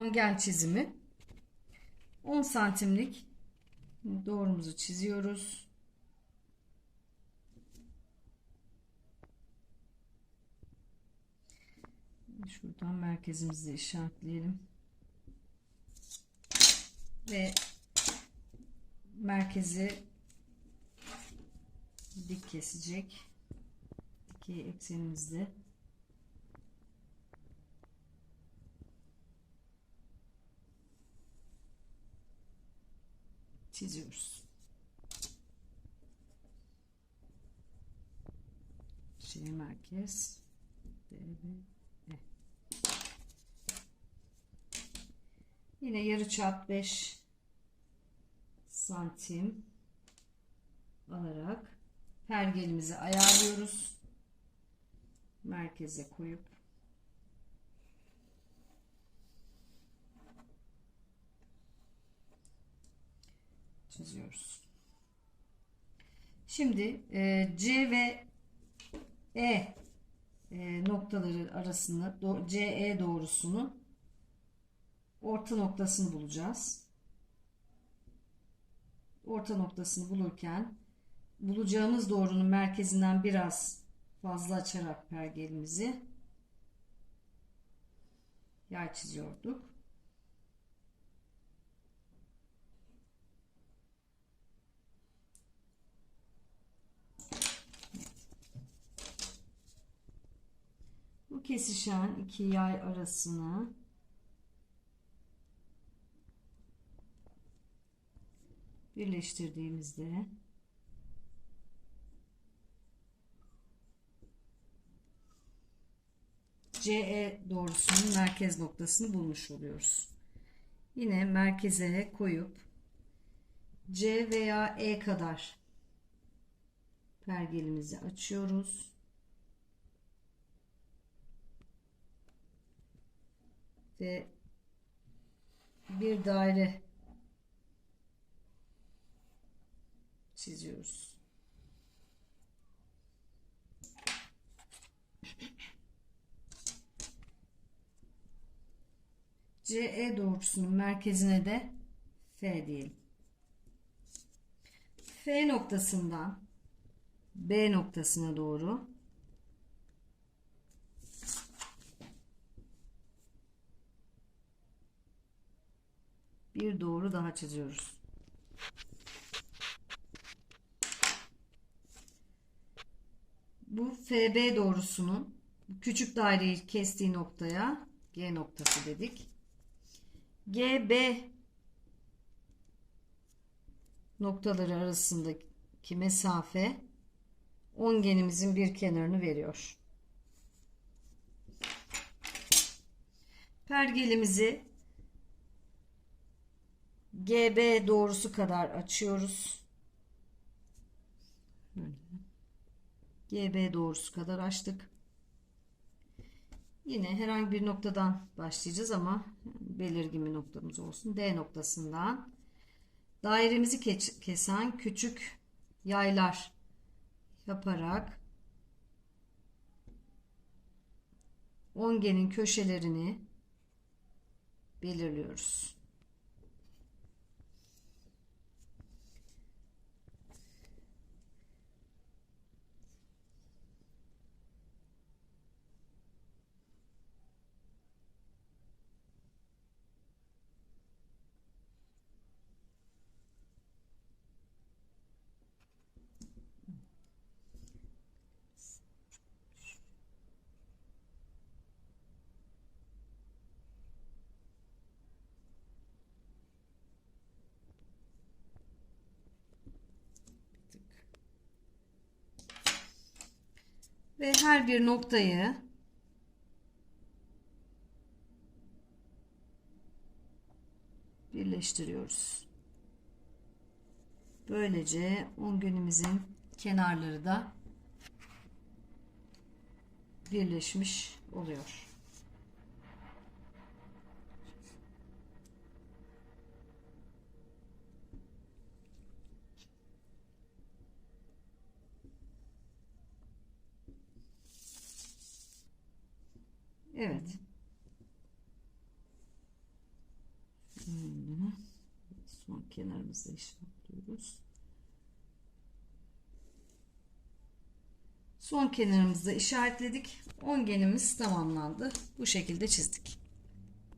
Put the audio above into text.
Gel çizimi. 10 santimlik doğrumuzu çiziyoruz. Şuradan merkezimizi işaretleyelim. Ve merkezi dik kesecek. Dikey eksenimizde. Çiziyoruz. C merkez D ve E. Yine yarı çap 5 santim alarak pergelimizi ayarlıyoruz. Merkeze koyup çiziyoruz. Şimdi e, C ve E e, noktaları arasında do, CE doğrusunu orta noktasını bulacağız. Orta noktasını bulurken bulacağımız doğrunun merkezinden biraz fazla açarak pergelimizi yay çiziyorduk. Bu kesişen iki yay arasını birleştirdiğimizde CE doğrusunun merkez noktasını bulmuş oluyoruz. Yine merkeze koyup C veya E kadar pergelimizi açıyoruz. Ve bir daire çiziyoruz. CE doğrusunun merkezine de F diyelim. F noktasından B noktasına doğru bir doğru daha çiziyoruz. Bu FB doğrusunun küçük daireyi kestiği noktaya G noktası dedik. GB noktaları arasındaki mesafe ongenimizin bir kenarını veriyor. Pergelimizi GB doğrusu kadar açıyoruz. GB doğrusu kadar açtık. Yine herhangi bir noktadan başlayacağız ama belirgin bir noktamız olsun. D noktasından dairemizi kesen küçük yaylar yaparak ongenin köşelerini belirliyoruz. Ve her bir noktayı birleştiriyoruz. Böylece ongenimizin kenarları da birleşmiş oluyor. Evet. Önüne son kenarımızda işlem yapıyoruz. Son kenarımızda işaretledik. Ongenimiz tamamlandı. Bu şekilde çizdik.